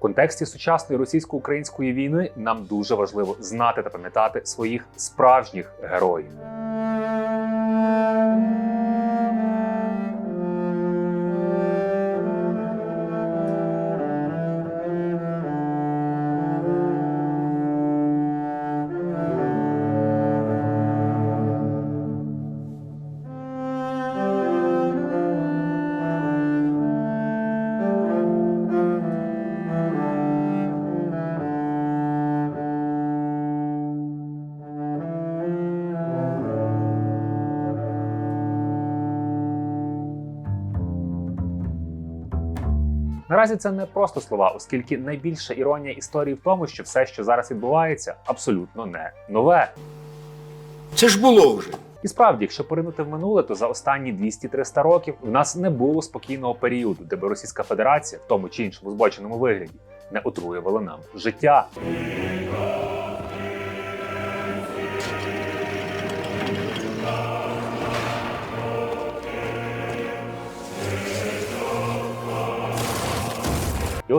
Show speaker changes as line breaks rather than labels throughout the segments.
Контексті сучасної російсько-української війни нам дуже важливо знати та пам'ятати своїх справжніх героїв. Наразі це не просто слова, оскільки найбільша іронія історії в тому, що все, що зараз відбувається, абсолютно не нове.
Це ж було вже.
І справді, якщо поринути в минуле, то за останні 200-300 років в нас не було спокійного періоду, де би Російська Федерація в тому чи іншому збоченому вигляді не отруювала нам життя.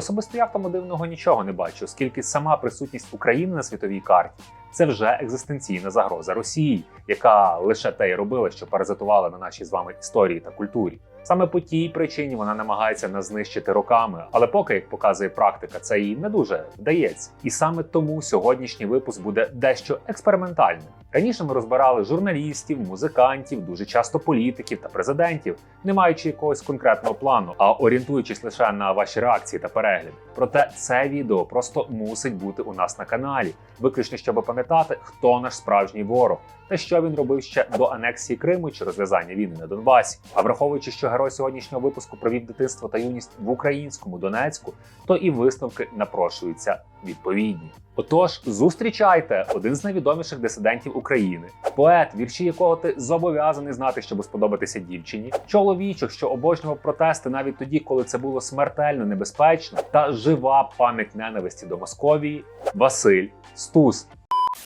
Особисто я в тому дивного нічого не бачу, оскільки сама присутність України на світовій карті це вже екзистенційна загроза Росії, яка лише те й робила, що паразитувала на нашій з вами історії та культурі. Саме по тій причині вона намагається нас знищити роками, але поки, як показує практика, це їй не дуже вдається. І саме тому сьогоднішній випуск буде дещо експериментальним. Раніше ми розбирали журналістів, музикантів, дуже часто політиків та президентів, не маючи якогось конкретного плану, а орієнтуючись лише на ваші реакції та перегляди. Проте це відео просто мусить бути у нас на каналі, виключно щоб пам'ятати, хто наш справжній ворог та що він робив ще до анексії Криму чи розв'язання війни на Донбасі. А враховуючи, що герой сьогоднішнього випуску провів дитинство та юність в українському Донецьку, то і висновки напрошуються відповідні. Отож, зустрічайте один з найвідоміших дисидентів України, поет, вірші якого ти зобов'язаний знати, щоб сподобатися дівчині, чоловічок, що обожнював протести навіть тоді, коли це було смертельно небезпечно, та жива пам'ять ненависті до Московії Василь Стус.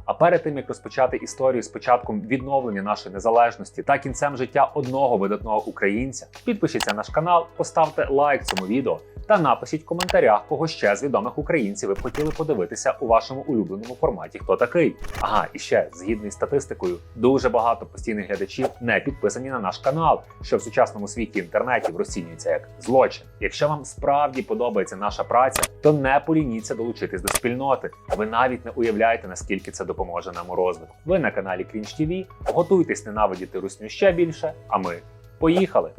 А перед тим як розпочати історію з початком відновлення нашої незалежності та кінцем життя одного видатного українця, підпишіться на наш канал, поставте лайк цьому відео та напишіть в коментарях, кого ще з відомих українців ви б хотіли подивитися у вашому улюбленому форматі. Хто такий? Ага, і ще згідно із статистикою, дуже багато постійних глядачів не підписані на наш канал, що в сучасному світі інтернетів розцінюється як злочин. Якщо вам справді подобається наша праця, то не полініться долучитись до спільноти. Ви навіть не уявляєте, наскільки це допоможе нам у розвитку. Ви на каналі Крінж ТВ. Готуйтесь ненавидіти русню ще більше. А ми поїхали!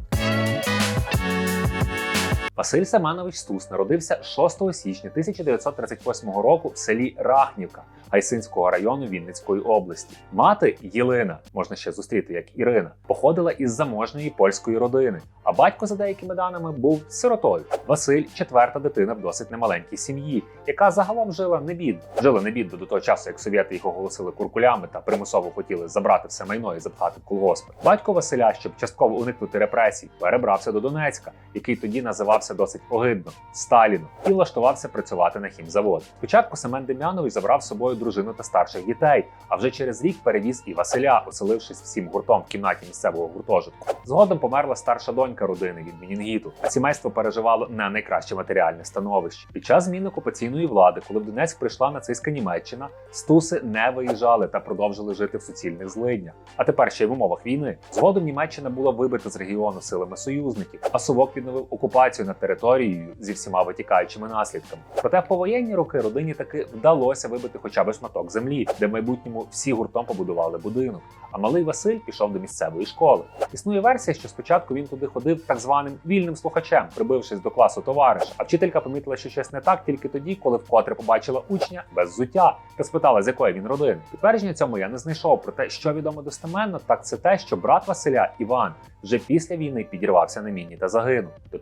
Василь Семенович Стус народився 6 січня 1938 року в селі Рахнівка Гайсинського району Вінницької області. Мати Єлина, можна ще зустріти як Ірина, походила із заможної польської родини, а батько, за деякими даними, був сиротою. Василь четверта дитина в досить немаленькій сім'ї, яка загалом жила не бідно. Жила не бідно до того часу, як совєти їх оголосили куркулями та примусово хотіли забрати все майно і запхати в колгоспи. Батько Василя, щоб частково уникнути репресій, перебрався до Донецька, який тоді називався досить огидно Сталіно, і влаштувався працювати на хімзавод. Спочатку Семен Дем'янович забрав з собою дружину та старших дітей, а вже через рік перевіз і Василя, оселившись всім гуртом в кімнаті місцевого гуртожитку. Згодом померла старша донька родини від менінгіту, а сімейство переживало не найкраще матеріальне становище. Під час зміни окупаційної влади, коли в Донецьк прийшла нацистська Німеччина, стуси не виїжджали та продовжили жити в суцільних злиднях. А тепер ще й в умовах війни. Згодом Німеччина була вибита з регіону силами союзників, а Совок відновив окупацію над територією зі всіма витікаючими наслідками. Проте в повоєнні роки родині таки вдалося вибити хоча б шматок землі, де в майбутньому всі гуртом побудували будинок. А малий Василь пішов до місцевої школи. Існує версія, що спочатку він туди ходив так званим вільним слухачем, прибившись до класу товариша. А вчителька помітила, що щось не так тільки тоді, коли вкотре побачила учня без взуття та спитала, з якої він родини. Підтвердження цьому я не знайшов. Проте, що відомо достеменно, так це те, що брат Василя Іван вже після війни підірвався на міні та загинув. До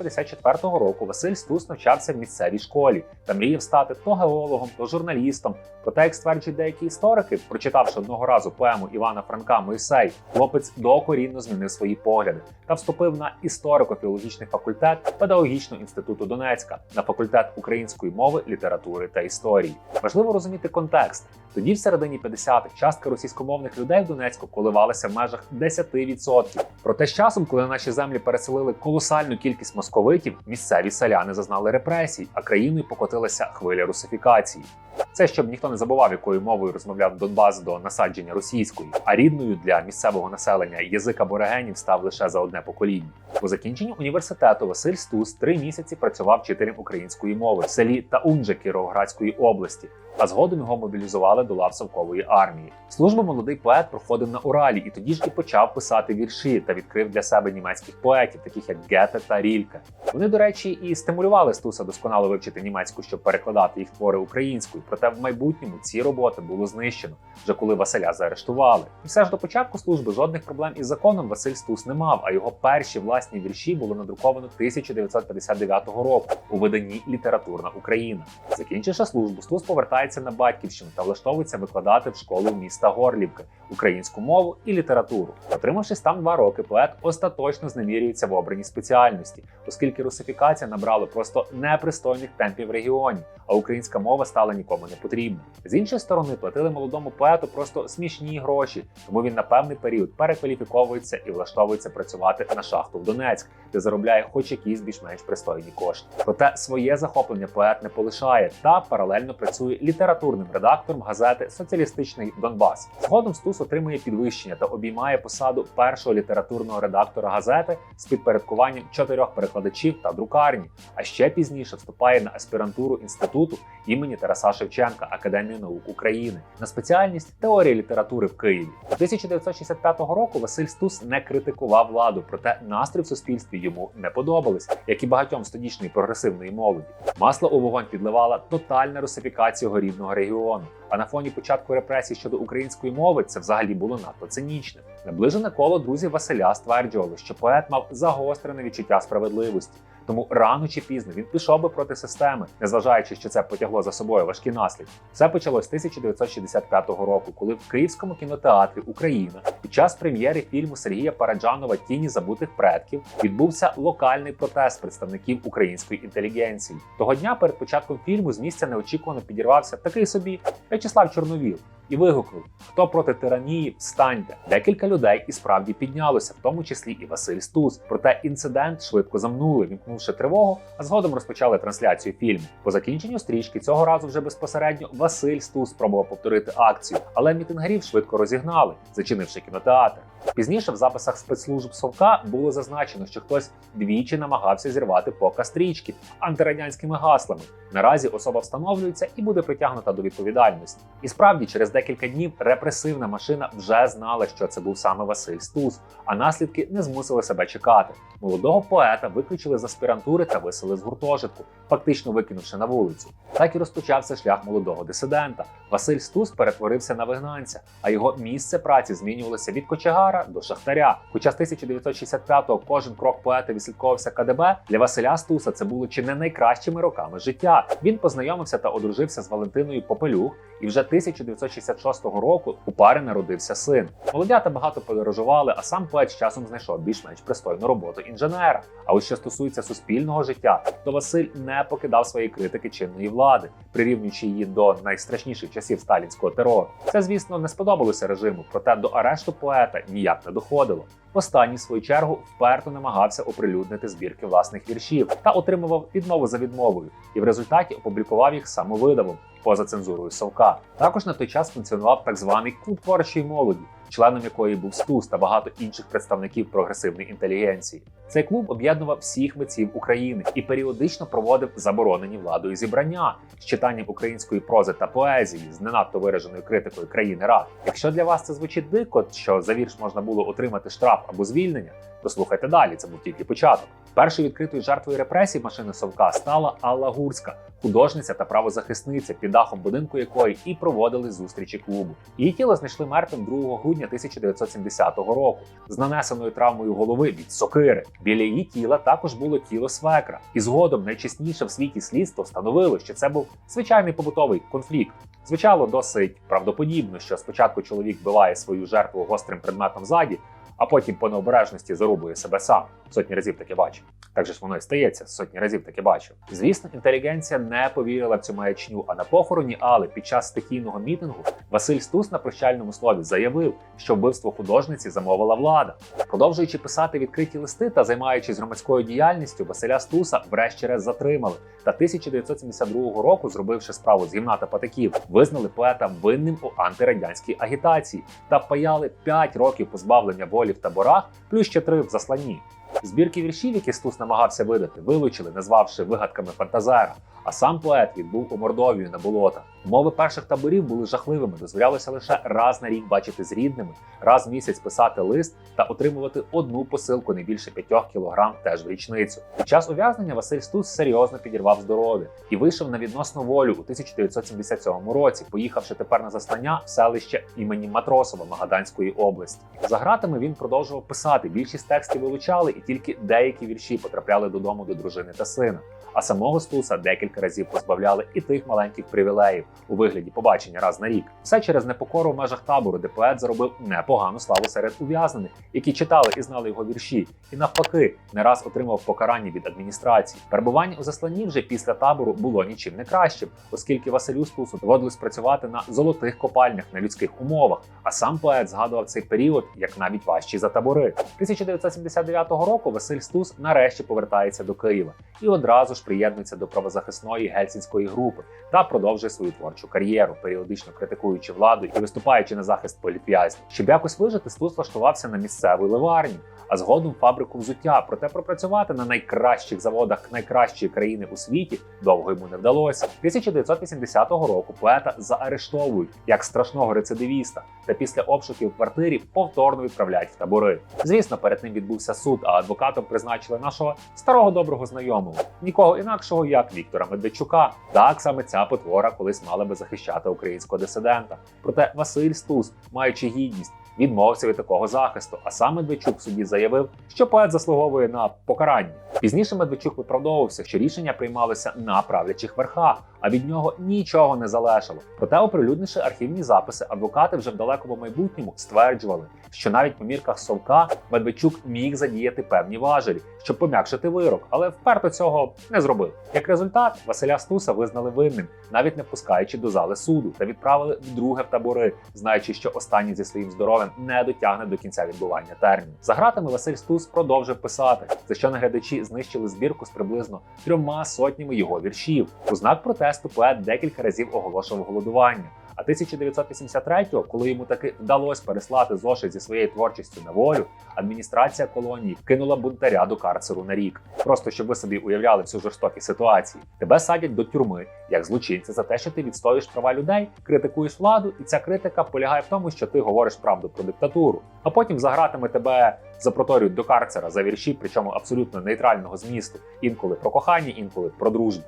1954 року Василь Стус навчався в місцевій школі та мріяв стати то геологом, то журналістом. Проте, як стверджують деякі історики, прочитавши одного разу поему Івана Франка Мойсей, хлопець докорінно змінив свої погляди та вступив на історико-філологічний факультет педагогічного інституту Донецька на факультет української мови, літератури та історії. Важливо розуміти контекст. Тоді, в середині 50-х, частка російськомовних людей в Донецьку коливалася в межах 10%. Проте з часом, коли на наші землі переселили колосальну кількість московитів, місцеві селяни зазнали репресій, а країною покотилася хвиля русифікації. Це щоб ніхто не забував, якою мовою розмовляв Донбас до насадження російської, а рідною для місцевого населення язик аборигенів став лише за одне покоління. По закінченню університету Василь Стус три місяці працював вчителем української мови в селі Таунджа Кіровоградської області, а згодом його мобілізували до лав совкової армії. Службу молодий поет проходив на Уралі і тоді ж і почав писати вірші та відкрив для себе німецьких поетів, таких як Гете та Рільке. Вони, до речі, і стимулювали Стуса досконало вивчити німецьку, щоб перекладати їх твори українською. Проте в майбутньому ці роботи було знищено, вже коли Василя заарештували. І все ж до початку служби жодних проблем із законом Василь Стус не мав, а його перші власні вірші було надруковано 1959 року у виданні Літературна Україна. Закінчивши службу, Стус повертається на батьківщину та влаштовується викладати в школу міста Горлівки українську мову і літературу. Отримавшись там два роки, поет остаточно зневірюється в обраній спеціальності, оскільки русифікація набрала просто непристойних темпів в регіоні, а українська мова стала нікому не потрібна. З іншої сторони, платили молодому поету просто смішні гроші, тому він на певний період перекваліфіковується і влаштовується працювати на шахту в Донецьк, де заробляє хоч якісь більш-менш пристойні кошти. Проте своє захоплення поет не полишає та паралельно працює літературним редактором газети Соціалістичний Донбас. Згодом Стус отримує підвищення та обіймає посаду першого літературного редактора газети з підпорядкуванням чотирьох перекладачів та друкарні. А ще пізніше вступає на аспірантуру інституту імені Тараса Шевченка Академії наук України на спеціальність теорія літератури в Києві. З 1965 року Василь Стус не критикував владу, проте настрій в суспільстві йому не подобались, як і багатьом з тодішньої прогресивної молоді. Масло у вогонь підливала тотальна русифікація рідного регіону. А на фоні початку репресій щодо української мови це взагалі було надто цинічним. Наближене коло друзів Василя стверджували, що поет мав загострене відчуття справедливості, тому рано чи пізно він пішов би проти системи, незважаючи, що це потягло за собою важкі наслідки. Все почалось з 1965 року, коли в Київському кінотеатрі Україна під час прем'єри фільму Сергія Параджанова Тіні забутих предків відбувся локальний протест представників української інтелігенції. Того дня перед початком фільму з місця неочікувано підірвався такий собі В'ячеслав Чорновіл і вигукнув: Хто проти тиранії, встаньте. Декілька людей і справді піднялося, в тому числі і Василь Стус. Проте інцидент швидко замнули, вімкнувши тривогу, а згодом розпочали трансляцію фільму. По закінченню стрічки цього разу вже безпосередньо Василь Стус спробував повторити акцію, але мітингарів швидко розігнали, зачинивши кінотеатр. Пізніше в записах спецслужб Совка було зазначено, що хтось двічі намагався зірвати показ стрічки антирадянськими гаслами. Наразі особа встановлюється і буде притягнута до відповідальності. І справді, через декілька днів репресивна машина вже знала, що це був саме Василь Стус, а наслідки не змусили себе чекати. Молодого поета виключили з аспірантури та висели з гуртожитку, фактично викинувши на вулицю. Так і розпочався шлях молодого дисидента. Василь Стус перетворився на вигнанця, а його місце праці змінювалося від кочегара до шахтаря. Хоча з 1965-го кожен крок поета відслідковувався КДБ, для Василя Стуса це було чи не найкращими роками життя. Він познайомився та одружився з Валентиною Попелюх, і вже 1966 року у пари народився син. Молодята багато подорожували, а сам поет з часом знайшов більш-менш пристойну роботу інженера. А ось що стосується суспільного життя, то Василь не покидав свої критики чинної влади, прирівнюючи її до найстрашніших часів сталінського терору. Це, звісно, не сподобалося режиму, проте до арешту поета ніяк не доходило. Останній, в свою чергу, вперто намагався оприлюднити збірки власних віршів та отримував відмову за відмовою, і в результаті опублікував їх самовидавом поза цензурою Совка. Також на той час функціонував так званий клуб творчої молоді, членом якої був Стус та багато інших представників прогресивної інтелігенції. Цей клуб об'єднував всіх митців України і періодично проводив заборонені владою зібрання з читанням української прози та поезії з не надто вираженою критикою країни рад. Якщо для вас це звучить дико, що за вірш можна було отримати штраф або звільнення, то слухайте далі. Це був тільки початок. Першою відкритою жертвою репресій машини Совка стала Алла Гурська, художниця та правозахисниця, під дахом будинку якої і проводили зустрічі клубу. Її тіло знайшли мертвим 2 грудня 1970 року з нанесеною травмою голови від сокири. Біля її тіла також було тіло свекра, і згодом найчесніше в світі слідство встановило, що це був звичайний побутовий конфлікт. Звичайно, досить правдоподібно, що спочатку чоловік вбиває свою жертву гострим предметом ззаді, а потім по необережності зарубує себе сам. Сотні разів таке бачив. Так же ж воно і стається, сотні разів таке бачив. Звісно, інтелігенція не повірила в цю маячню, а на похороні Али під час стихійного мітингу Василь Стус на прощальному слові заявив, що вбивство художниці замовила влада. Продовжуючи писати відкриті листи та займаючись громадською діяльністю, Василя Стуса врешті-решт затримали. Та 1972 року, зробивши справу з гімната патиків, визнали поета винним у антирадянській агітації та впаяли 5 років позбавлення волі в таборах, плюс ще 3 в засланні. Збірки віршів, які Стус намагався видати, вилучили, назвавши вигадками фантазера. А сам поет відбув у Мордовію на болота. Умови перших таборів були жахливими. Дозволялося лише раз на рік бачити з рідними, раз в місяць писати лист та отримувати одну посилку не більше 5 кілограм теж в річницю. Під час ув'язнення Василь Стус серйозно підірвав здоров'я і вийшов на відносну волю у 1977 році, поїхавши тепер на заслання в селище імені Матросова Магаданської області. За гратами він продовжував писати. Більшість текстів вилучали, і тільки деякі вірші потрапляли додому до дружини та сина. А самого Стуса декілька разів позбавляли і тих маленьких привілеїв у вигляді побачення раз на рік. Все через непокору в межах табору, де поет заробив непогану славу серед ув'язнених, які читали і знали його вірші, і навпаки, не раз отримав покарання від адміністрації. Перебування у засланні вже після табору було нічим не кращим, оскільки Василю Стусу доводилось працювати на золотих копальнях на людських умовах. А сам поет згадував цей період як навіть важчий за табори. 1979 року Василь Стус нарешті повертається до Києва і одразу ж приєднується до правозахисної гельсінської групи та продовжує свою творчу кар'єру, періодично критикуючи владу і виступаючи на захист політв'язнів. Щоб якось вижити, Стус влаштувався на місцеву ливарню, а згодом фабрику взуття. Проте пропрацювати на найкращих заводах найкращої країни у світі довго йому не вдалося. 1980 року поета заарештовують як страшного рецидивіста, та після обшуків квартирі повторно відправляють в табори. Звісно, перед ним відбувся суд, а адвокатом призначили нашого старого доброго знайомого, нікого інакшого, як Віктора Медведчука. Так саме ця потвора колись мала би захищати українського дисидента. Проте Василь Стус, маючи гідність, відмовився від такого захисту. А сам Медведчук в суді заявив, що поет заслуговує на покарання. Пізніше Медведчук виправдовувався, що рішення приймалися на правлячих верхах, а від нього нічого не залежало. Проте, оприлюднивши архівні записи, адвокати вже в далекому майбутньому стверджували, що навіть по мірках совка Медведчук міг задіяти певні важелі, щоб пом'якшити вирок, але вперто цього не зробив. Як результат, Василя Стуса визнали винним, навіть не пускаючи до зали суду, та відправили вдруге в табори, знаючи, що останній зі своїм здоров'ям не дотягне до кінця відбування терміну. За гратами Василь Стус продовжив писати, за що наглядачі знищили збірку з приблизно трьома сотнями його віршів. У знак протесту поет декілька разів оголошував голодування. А 1983-го, коли йому таки вдалося переслати зошит зі своєю творчістю на волю, адміністрація колонії кинула бунтаря до карцеру на рік. Просто щоб ви собі уявляли всю жорстокі ситуації. Тебе садять до тюрми як злочинця за те, що ти відстоюєш права людей, критикуєш владу, і ця критика полягає в тому, що ти говориш правду про диктатуру. А потім за гратами тебе запроторюють до карцера за вірші, причому абсолютно нейтрального змісту. Інколи про кохання, інколи про дружбу.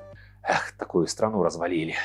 Ех, таку страну розвалілі.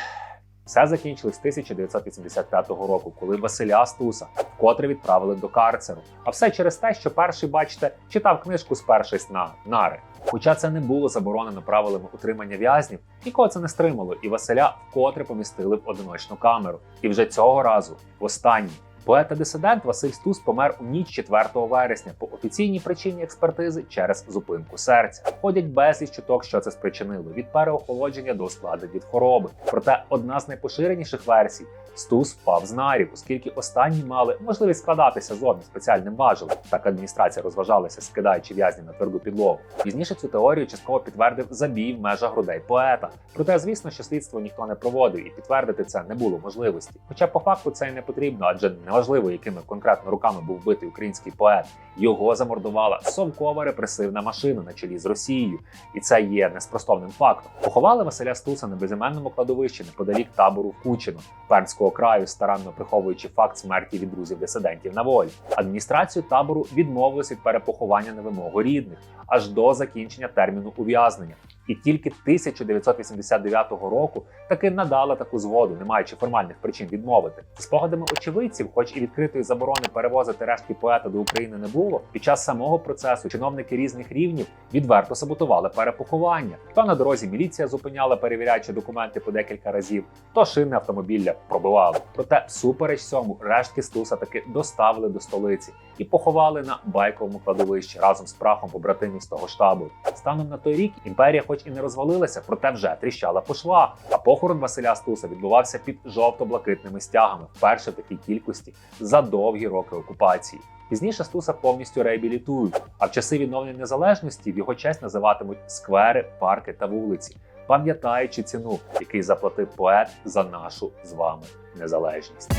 Все закінчилось 1985 року, коли Василя Стуса вкотре відправили до карцеру. А все через те, що перший, бачите, читав книжку спершись на нари. Хоча це не було заборонено правилами утримання в'язнів, нікого це не стримало, і Василя вкотре помістили в одиночну камеру. І вже цього разу, в останній. Поет та дисидент Василь Стус помер у ніч 4 вересня по офіційній причині експертизи через зупинку серця. Ходять безліч чуток, що це спричинило від переохолодження до ускладнень від хвороби. Проте одна з найпоширеніших версій Стус впав з нарів, оскільки останні мали можливість складатися зовні спеціальним важелем. Так адміністрація розважалася, скидаючи в'язнів на тверду підлогу. Пізніше цю теорію частково підтвердив забій в межах грудей поета. Проте, звісно, що слідство ніхто не проводив і підтвердити це не було можливості. Хоча по факту це й не потрібно, адже неважливо, якими конкретно руками був вбитий український поет. Його замордувала совкова репресивна машина на чолі з Росією, і це є неспростовним фактом. Поховали Василя Стуса на безіменному кладовищі неподалік табору в Кучино, Пермського краю, старанно приховуючи факт смерті від друзів дисидентів на волі. Адміністрацію табору відмовилися від перепоховання на вимогу рідних аж до закінчення терміну ув'язнення. І тільки 1989 року таки надала таку згоду, не маючи формальних причин відмовити. Спогадами очевидців, хоч і відкритої заборони перевозити рештки поета до України не було, під час самого процесу чиновники різних рівнів відверто саботували перепоховання. То на дорозі міліція зупиняла, перевіряючи документи по декілька разів, то шини автомобіля пробивали. Проте, всупереч цьому, рештки Стуса таки доставили до столиці і поховали на байковому кладовищі разом з прахом побратимів з того штабу. Станом на той рік імперія, хоч і не розвалилася, проте вже тріщала по швах. А похорон Василя Стуса відбувався під жовто-блакитними стягами, вперше в такій кількості за довгі роки окупації. Пізніше Стуса повністю реабілітують, а в часи відновлення незалежності в його честь називатимуть сквери, парки та вулиці, пам'ятаючи ціну, який заплатив поет за нашу з вами незалежність.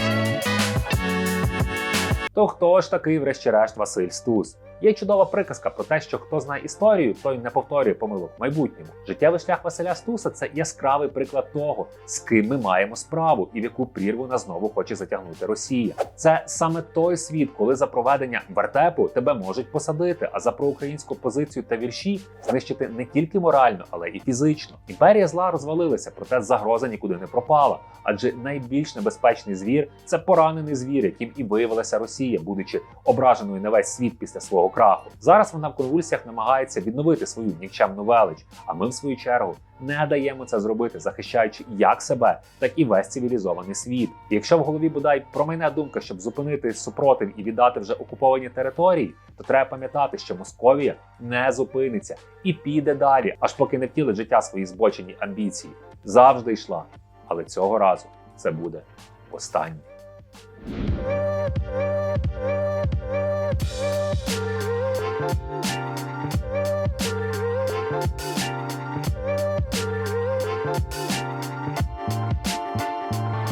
То хто ж такий, врешті-решт, Василь Стус? Є чудова приказка про те, що хто знає історію, той не повторює помилок в майбутньому. Життєвий шлях Василя Стуса це яскравий приклад того, з ким ми маємо справу і в яку прірву нас знову хоче затягнути Росія. Це саме той світ, коли за проведення вертепу тебе можуть посадити, а за проукраїнську позицію та вірші знищити не тільки морально, але і фізично. Імперія зла розвалилася, проте загроза нікуди не пропала. Адже найбільш небезпечний звір це поранений звір, яким і виявилася Росія, будучи ображеною на весь світ після краху. Зараз вона в конвульсіях намагається відновити свою нікчемну велич. А ми, в свою чергу, не даємо це зробити, захищаючи як себе, так і весь цивілізований світ. Якщо в голові бодай промайне думка, щоб зупинити супротив і віддати вже окуповані території, то треба пам'ятати, що Московія не зупиниться і піде далі, аж поки не втілить життя свої збочені амбіції. Завжди йшла, але цього разу це буде останнє. Thank